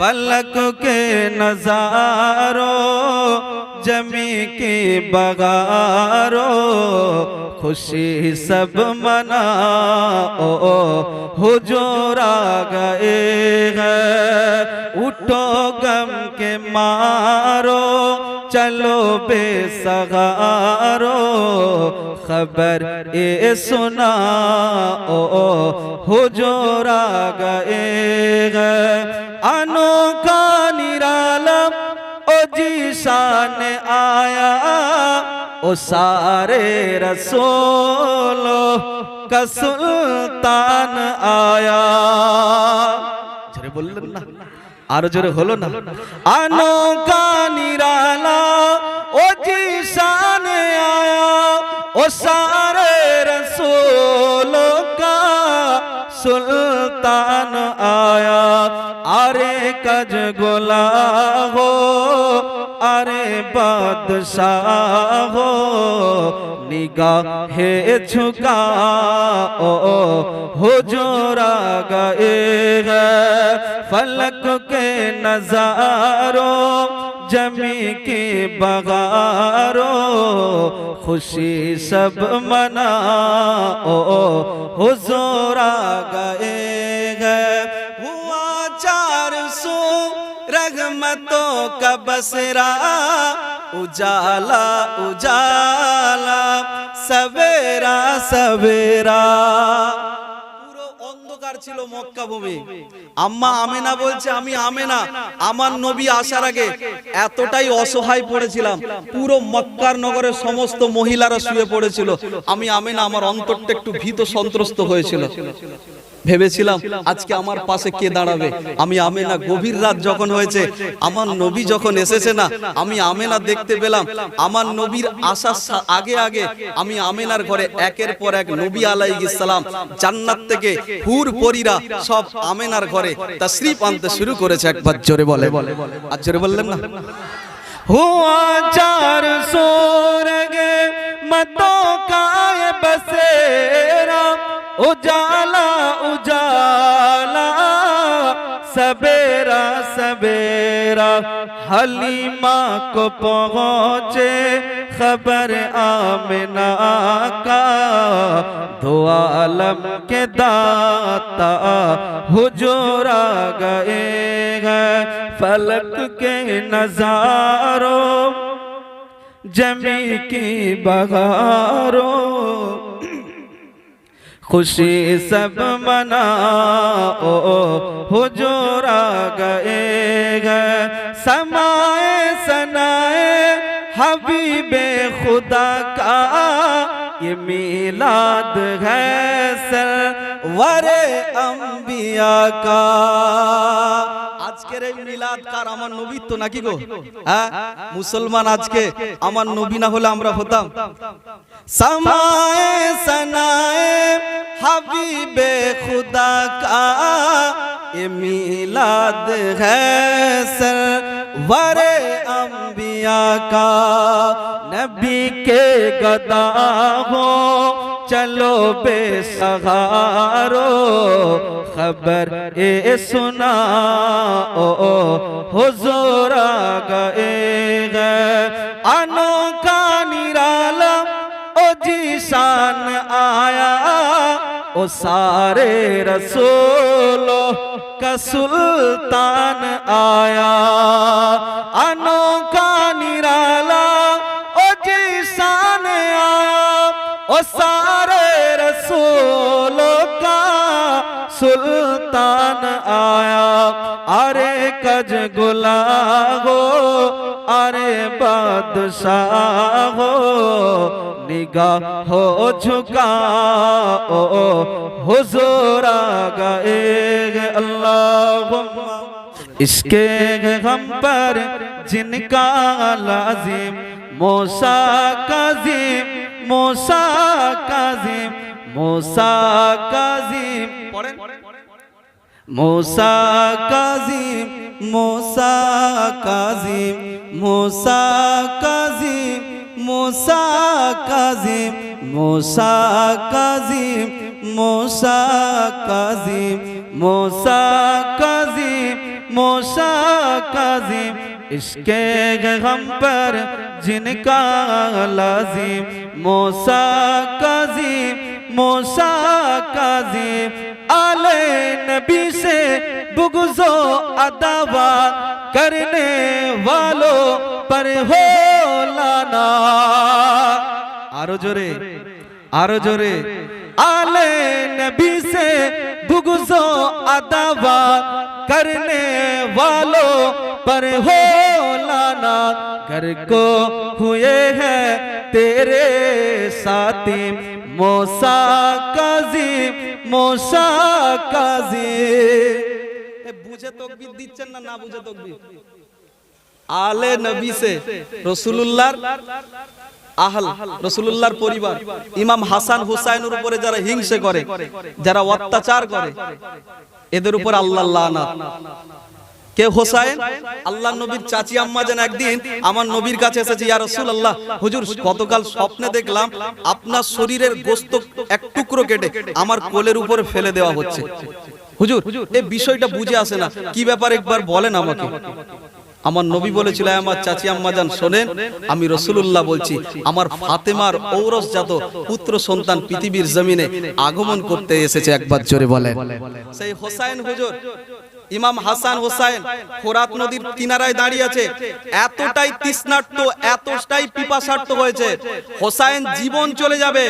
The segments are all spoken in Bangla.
فلک کے نظاروں، جمی کی بغاروں، خوشی سب منا او حجور آ گئے اٹھو گم کے مارو چلو بے سغارو خبر اے سنا او حجور آ گئے अनोखा निरालम ओ जी शान आया ओ सारे रसूलो का सुल्तान आया জোরে বললেন না আরো জোরে হলো না अनोखा निराला ओ जी शान आया ओ सारे रसूलों का सुल्तान आया अरे कज गोला हो अरे बादशाह हो निगाहे झुका ओ हुजूरा गए हैं फलक के नजारों جمی کے بغارو، خوشی سب منا، او حضور آگئے گئے گئے ہوا چار سو رحمتوں کا بسرا اجالا اجالا، سویرا سویرا۔ ছিল মক্কা ভূমি। আম্মা আমেনা বলছে আমি আমেনা। আমার নবী আসার আগে এতটাই অসহায় পড়েছিলাম। পুরো মক্কার নগরের সমস্ত মহিলারা শুয়ে পড়েছিল। আমি আমেনা আমার অন্তরটা একটু ভীত সন্ত্রস্ত হয়েছিল। ভেবেছিলাম আজকে আমার পাশে কে দাঁড়াবে? আমি আমেনা গভীর রাত যখন হয়েছে আমার নবী যখন এসেছে না আমি আমেনা দেখতে পেলাম। আমার নবীর আসার আগে আগে আমি আমেনার ঘরে একের পর এক নবী সালাম জান্নাত থেকে হুর নগরীরা সব আমেনার ঘরে তা শ্রী আনতে শুরু করেছে একবার জোরে বলে বলে আর জোরে বললেন না। হুয়া চার সোরগে মতো কায় বসেরা উজালা উজালা। سبیرا سبیرا حلیمہ کو پہنچے خبر آمنہ کا دو عالم کے داتا حجور گئے ہیں فلک کے نظاروں جمی کی بغاروں خوشی سب مناؤ حجور آگئے گئے۔ سمائے سنائے حبیب خدا کا، یہ میلاد ہے سر ور انبیاء کا۔ আজকের এই মিলাদ কার আমার নবীর তো নাকি গো হ্যাঁ মুসলমান আজকে আমার নবী না হলে আমরা হতাম समाए सनाए हबीबे खुदा का ये मिलाद है सरवरे अंबिया का नबी के गदा हो چلو بے سہارو خبر اے سنا، او حضور آگئے گئے انو کا نرالا او جی شان آیا، او سارے رسولو کا سلطان آیا۔ انو کا نرالا او جی شان آیا، او سارے رسولوں کا سلطان آیا सुल्तान आया अरे कज गुला हो अरे बादशाह हो निगाह हो झुका ओ हुजूर आ गए अल्लाह इसके गम पर जिनका लाजिम मूसा काजिम मूसा काजिम मूसा काजिम মোসা কাজিম মোসা কাজিম মোসা কাজিম মোসা কাজিম মোসা কাজিম মোসা কাজিম মোসা কাজিম মোসা কাজিম। ইসকে গম পর জিনকা লাজিম, মোসা কাজিম موسا کاظم آلِ نبی سے بغض و عداوت کرنے والوں پر ہو لانا آرو جورے آرو جورے نبی سے بگزو عداوات کرنے والوں پر ہو لانا۔ گھر کو ہوئے ہیں تیرے ساتھی۔ موسا قاضی موسا قاضی বুঝে তকবি نہ بوجھے না بھی۔ তকবি نبی سے رسول اللہ আহল রসুলুল্লাহর পরিবার, ইমাম হাসান হুসাইনের উপরে যারা হিংসে করে, যারা অত্যাচার করে, এদের উপর আল্লাহ কে হোসাইন? আল্লাহ নবীর চাচি আম্মা যেন একদিন আমার নবীর কাছে এসেছে, ইয়া রাসূলুল্লাহ, হুজুর, গতকাল স্বপ্নে দেখলাম আপনার শরীরের গোস্ত এক টুকরো কেটে আমার কোলের উপরে ফেলে দেওয়া হচ্ছে। হুজুর এই বিষয়টা বুঝে আসে না। কি ব্যাপার একবার বলেন আমাকে? আমার নবী বলেছিল আমার চাচি আম্মা যান শোনেন আমি রসুল্লাহ বলছি আমার ফাতেমার ঔরসজাত পুত্র সন্তান পৃথিবীর জমিনে আগমন করতে এসেছে একবার জোরে বলে সেই হোসাইন হুজুর ইমাম হাসান হোসাইন ফোরাত নদীর কিনারায় দাঁড়িয়ে আছে। এতটাই তৃষ্ণার্ত, এতটাই পিপাসার্থ হয়েছে। হোসাইন জীবন চলে যাবে।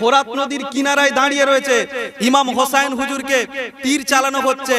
ফোরাত নদীর কিনারায় দাঁড়িয়ে রয়েছে। ইমাম হোসাইন হুজুরকে তীর চালানো হচ্ছে,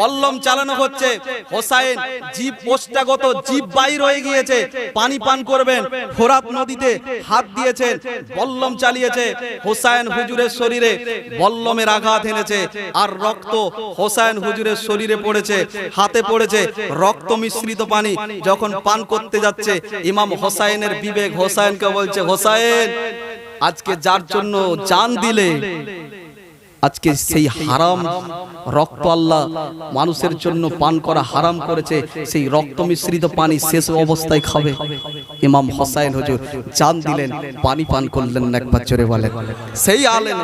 বল্লম চালানো হচ্ছে। হোসাইন জীব পোস্টাগত জীব বাইর হয়ে গিয়েছে। পানি পান করবেন। ফোরাত নদীতে হাত দিয়েছেন, বল্লম চালিয়েছে। হোসাইন হুজুরের শরীরে বল্লমের আঘাত এনেছে। আর রক্ত হোসাইন হুজুরের শরীরে পড়েছে, হাতে পড়েছে, রক্ত মিশ্রিত পানি। যখন পান করতে যাচ্ছে, ইমাম হোসাইনের বিবেক হোসাইনকে বলছে, হোসাইন, আজকে যার জন্য জান দিলে, আজকে সেই হারাম রক্ত আল্লাহ মানুষের জন্য পান করা হারাম করেছে, সেই রক্ত মিশ্রিত পানি শেষ অবস্থায় খাবে। ইমাম হোসাইন হুজুর জান দিলেন, পানি পান করলেন একবার জোরে বলেন। সেই আলেন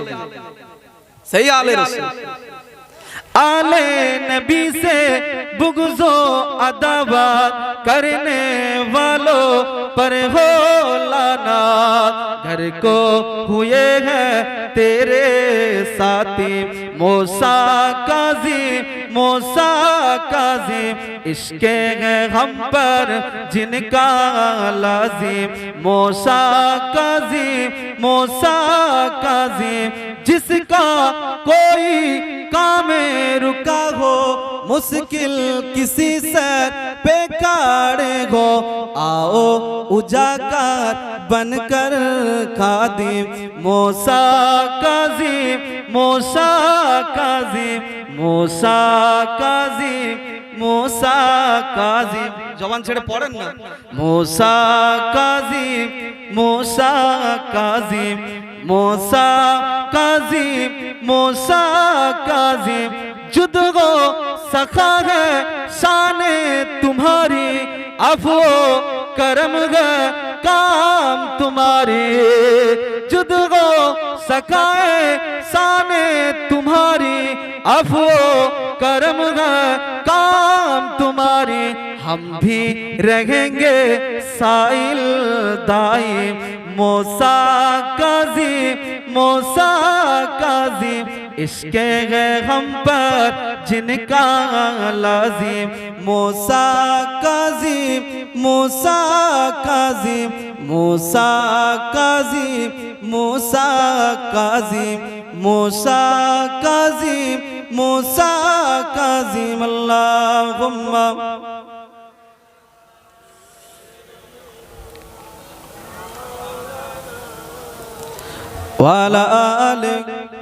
সেই آل نبی سے بغض و ادبات کرنے والوں پر ہو لانا گھر کو ہوئے ہیں تیرے ساتھی، موسیٰ قاضی، موسیٰ کاظم عشق ہے ہم پر جن کا لازم موسیٰ کاظم موسیٰ کاظم جس کا کوئی کام رکا ہو مسکل کسی سر پہ کاڑے گو آؤ اجاکار بن کر خادم موسیٰ کاظم موسیٰ کاظم موسیٰ کاظم মোসা কাজী জবান ছেড়ে পড়েন না। মোসা কাজী মোসা কাজী মোসা কাজী মোসা কাজী যুদ্ধ গো सखा है शान तुम्हारी کرم گا کام تمہارے۔ جد سکائے سانے تمہاری افو کرم گا کام تمہاری۔ ہم بھی رہیں گے سائل دائم، موسیٰ قاضی موسیٰ قاضی इसके गए हम पर जिनका लाजिम मोसा काजिम मोसा काजिम मोसा काजिम मोसा काजिम मोसा काजिम मोसा काजिम अल्लाहुम्मा وعلى آله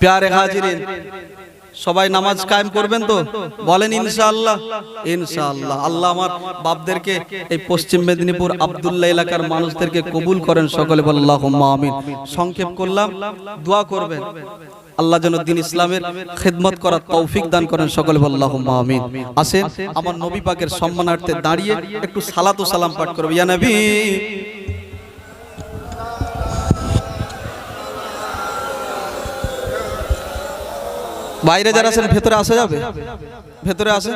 প্যারে হাজিরিন, সবাই নামাজ কায়েম করবেন তো? বলেন ইনশাআল্লাহ। ইনশাআল্লাহ। আল্লাহ আমার বাপদেরকে এই পশ্চিম মেদিনীপুর আব্দুল্লাহ এলাকার মানুষদেরকে কবুল করেন সকলে বল্লাহ আমিন। সংক্ষেপ করলাম, দোয়া করবেন। আল্লাহ যেন দিন ইসলামের খেদমত করার তৌফিক দান করেন, সকলে বল্লাহ আমিন। আসেন, আমার নবী পাকের সম্মানার্থে দাঁড়িয়ে একটু সালাত সালাম পাঠ করবে। ইয়া নবী বাইরে যারা আছেন ভেতরে আসা যাবে? ভেতরে আসে